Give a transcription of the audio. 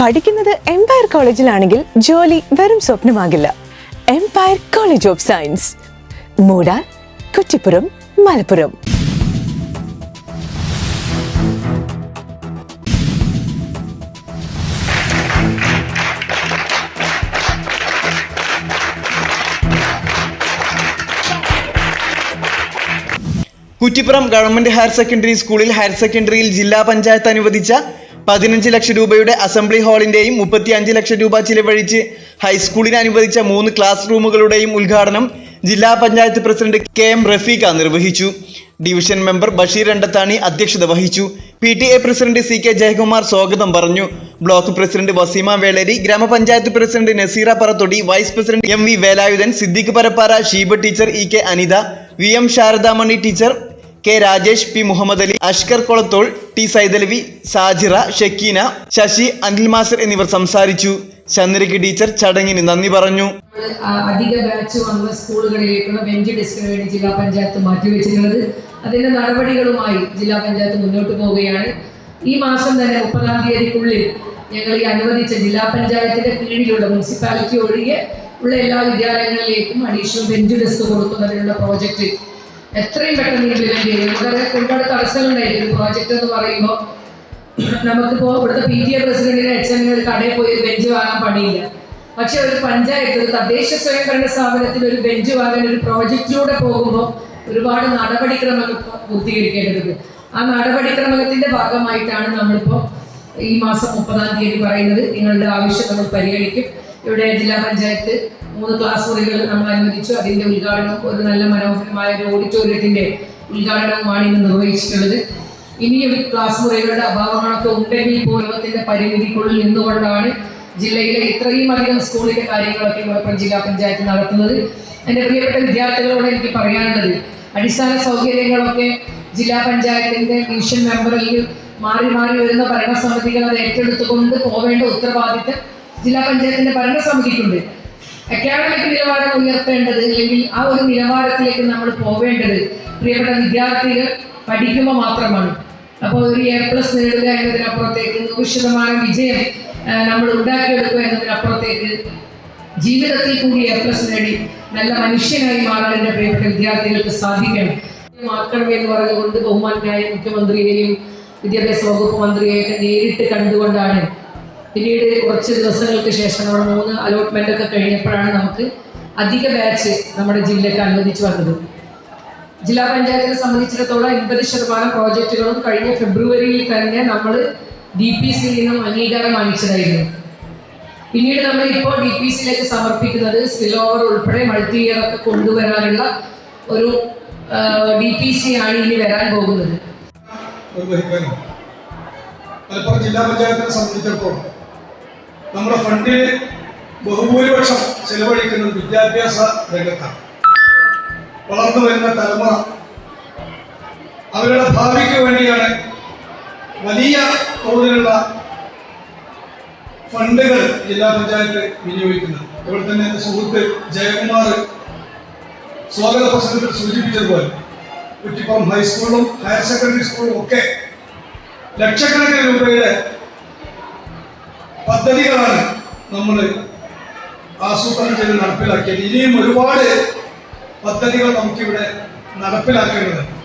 പഠിക്കുന്നത് എംപയർ കോളേജിലാണെങ്കിൽ ജോലി വെറും സ്വപ്നമാകില്ല. Empire college of science Moodal Kuttippuram Malappuram. Kuttippuram government higher secondary സ്കൂളിൽ ഹയർ സെക്കൻഡറിയിൽ ജില്ലാ പഞ്ചായത്ത് അനുവദിച്ച പതിനഞ്ച് ലക്ഷം രൂപയുടെ അസംബ്ലി ഹാളിന്റെയും മുപ്പത്തി അഞ്ച് ലക്ഷം രൂപ ചിലവഴിച്ച് ഹൈസ്കൂളിന് അനുവദിച്ച മൂന്ന് ക്ലാസ് റൂമുകളുടെയും ഉദ്ഘാടനം ജില്ലാ panchayat president K M Rafeeqa നിർവഹിച്ചു. ഡിവിഷൻ മെമ്പർ ബഷീർ രണ്ടത്താണി അധ്യക്ഷത വഹിച്ചു. P T A president C K Jayakumar സ്വാഗതം പറഞ്ഞു. ബ്ലോക്ക് പ്രസിഡന്റ് വസീമ വേളരി ഗ്രാമപഞ്ചായത്ത് president Naseera Parathodi vice president M V Velayudhan Siddique Parappara Sheeba teacher E K Anitha V M Saradamani teacher K Rajesh P Muhammad Ali Ashkar Kolathol T Saidalavi Sajira Shakeena Sasi Anil Masar എന്നിവർ സംസാരിച്ചു. ചന്ദ്രയ്ക്ക് teacher ചടങ്ങിന് നന്ദി പറഞ്ഞു. അധിക batch വന്ന സ്കൂളുകളിലേക്കുള്ള bench ഡെസ്കിന് വേണ്ടി ജില്ലാ പഞ്ചായത്ത് മാറ്റിവെച്ചിട്ടുള്ളത്. അതിന്റെ നടപടികളുമായി ജില്ലാ പഞ്ചായത്ത് മുന്നോട്ട് പോവുകയാണ്. ഈ മാസം തന്നെ മുപ്പതാം തീയതിക്കുള്ളിൽ ഞങ്ങൾ ഈ അനുവദിച്ച ജില്ലാ പഞ്ചായത്തിന്റെ കീഴിലുള്ള മുനിസിപ്പാലിറ്റി ഒഴികെ ഉള്ള എല്ലാ വിദ്യാലയങ്ങളിലേക്കും അഡീഷണൽ ബെഞ്ച് ഡെസ്ക് കൊടുക്കുന്നതിനുള്ള പ്രോജക്റ്റ് എത്രയും പെട്ടെന്ന് ഇംപ്ലിമെന്റ് ചെയ്യും. ഒരുപാട് തടസ്സങ്ങളുണ്ടായിരുന്നു പ്രോജക്റ്റ് എന്ന് പറയുമ്പോൾ നമുക്കിപ്പോ ഇവിടുത്തെ പി ടി എ പ്രസിഡന്റിന് എച്ച് എം ഒരു കടയിൽ പോയി ഒരു ബെഞ്ച് വാങ്ങാൻ പണിയില്ല. പക്ഷെ ഒരു പഞ്ചായത്ത് ഒരു തദ്ദേശ സ്വയംഭരണ സ്ഥാപനത്തിൽ ഒരു ബെഞ്ച് വാങ്ങാൻ ഒരു പ്രോജക്റ്റിലൂടെ പോകുമ്പോൾ ഒരുപാട് നടപടിക്രമങ്ങൾ പൂർത്തീകരിക്കേണ്ടതുണ്ട്. ആ നടപടിക്രമത്തിന്റെ ഭാഗമായിട്ടാണ് നമ്മളിപ്പോ ഈ മാസം മുപ്പതാം തീയതി പറയുന്നത്. നിങ്ങളുടെ ആവശ്യം നമ്മൾ പരിഗണിക്കും. ഇവിടെ ജില്ലാ പഞ്ചായത്ത് മൂന്ന് ക്ലാസ് മുറികൾ നമ്മൾ അനുവദിച്ചു. അതിന്റെ ഉദ്ഘാടനവും ഒരു നല്ല മനോഹരമായ ഒരു ഓഡിറ്റോറിയത്തിന്റെ ഉദ്ഘാടനവുമാണ് ഇന്ന് നിർവഹിച്ചിട്ടുള്ളത്. ഇനിയും ക്ലാസ് മുറികളുടെ അഭാവങ്ങളൊക്കെ ഉണ്ടെങ്കിൽ പോലത്തിന്റെ പരിമിതിക്കുള്ളിൽ നിന്നുകൊണ്ടാണ് ജില്ലയിലെ ഇത്രയും അധികം സ്കൂളിന്റെ കാര്യങ്ങളൊക്കെ മലപ്പുറം ജില്ലാ പഞ്ചായത്ത് നടത്തുന്നത്. എന്റെ പ്രിയപ്പെട്ട വിദ്യാർത്ഥികളോട് എനിക്ക് പറയാനുള്ളത് അടിസ്ഥാന സൗകര്യങ്ങളൊക്കെ ജില്ലാ പഞ്ചായത്തിന്റെ മിഷൻ മെമ്പറിൽ മാറി മാറി വരുന്ന ഭരണസമിതികൾ അത് ഏറ്റെടുത്തുകൊണ്ട് പോവേണ്ട ഉത്തരവാദിത്തം ജില്ലാ പഞ്ചായത്തിന്റെ ഭരണസമിതിക്കുണ്ട്. അക്കാഡമിക് നിലവാരം ഉയർത്തേണ്ടത് അല്ലെങ്കിൽ ആ ഒരു നിലവാരത്തിലേക്ക് നമ്മൾ പോവേണ്ടത് പ്രിയപ്പെട്ട വിദ്യാർത്ഥികൾ പഠിക്കുമ്പോൾ മാത്രമാണ്. അപ്പോൾ ഒരു എ പ്ലസ് നേടുക എന്നതിനപ്പുറത്തേക്ക് നൂറ് ശതമാനം വിജയം നമ്മൾ ഉണ്ടാക്കിയെടുക്കുക എന്നതിനപ്പുറത്തേക്ക് ജീവിതത്തിൽ കൂടി എ പ്ലസ് നേടി നല്ല മനുഷ്യനായി മാറാൻ എന്റെ പ്രിയപ്പെട്ട വിദ്യാർത്ഥികൾക്ക് സാധിക്കണം. ആക്കണം എന്ന് പറഞ്ഞുകൊണ്ട് ബഹുമാനായ മുഖ്യമന്ത്രിയെയും വിദ്യാഭ്യാസ വകുപ്പ് മന്ത്രിയെയൊക്കെ നേരിട്ട് കണ്ടുകൊണ്ടാണ് പിന്നീട് കുറച്ച് ദിവസങ്ങൾക്ക് ശേഷം നമ്മൾ മൂന്ന് അലോട്ട്മെന്റ് ഒക്കെ കഴിഞ്ഞപ്പോഴാണ് നമുക്ക് അധിക ബാച്ച് നമ്മുടെ ജില്ലയ്ക്ക് അനുവദിച്ചു വന്നത്. ജില്ലാ പഞ്ചായത്തിനെ സംബന്ധിച്ചിടത്തോളം എൺപത് ശതമാനം പ്രോജക്റ്റുകളും കഴിഞ്ഞ ഫെബ്രുവരിയിൽ തന്നെ നമ്മൾ ഡി പി സിയിൽ നിന്നും അംഗീകാരം വാങ്ങിച്ചതായിരുന്നു. പിന്നീട് നമ്മൾ ഇപ്പോൾ ഡി പി സിയിലേക്ക് സമർപ്പിക്കുന്നത് സ്പിൽ ഓവർ ഉൾപ്പെടെ മൾട്ടി ഇയർ ഒക്കെ കൊണ്ടുവരാനുള്ള ഒരു ഡി പി സി ആണ് ഇനി വരാൻ പോകുന്നത്. മലപ്പുറം ജില്ലാ പഞ്ചായത്തിനെ സംബന്ധിച്ചിടത്തോളം നമ്മുടെ ഫണ്ടിൽ ബഹുഭൂരിപക്ഷം ചെലവഴിക്കുന്നത് വിദ്യാഭ്യാസ രംഗത്താണ്. വളർന്നു വരുന്ന തലമുറ അവരുടെ ഭാവിക്ക് വേണ്ടിയാണ് വലിയ തോതിലുള്ള ഫണ്ടുകൾ ജില്ലാ പഞ്ചായത്ത് വിനിയോഗിക്കുന്നത്. ഇവിടെ തന്നെ എന്റെ സുഹൃത്ത് ജയകുമാർ സ്വാഗത പ്രസംഗത്തിൽ സൂചിപ്പിച്ചതുപോലെ കുറ്റിപ്പുറം ഹൈസ്കൂളും ഹയർ സെക്കൻഡറി സ്കൂളും ഒക്കെ ലക്ഷക്കണക്കിന് രൂപയുടെ പദ്ധതികളാണ് നമ്മൾ ആസൂത്രണം ചെയ്ത് നടപ്പിലാക്കിയത്. ഇനിയും ഒരുപാട് പദ്ധതികൾ നമുക്കിവിടെ നടപ്പിലാക്കേണ്ടതുണ്ട്.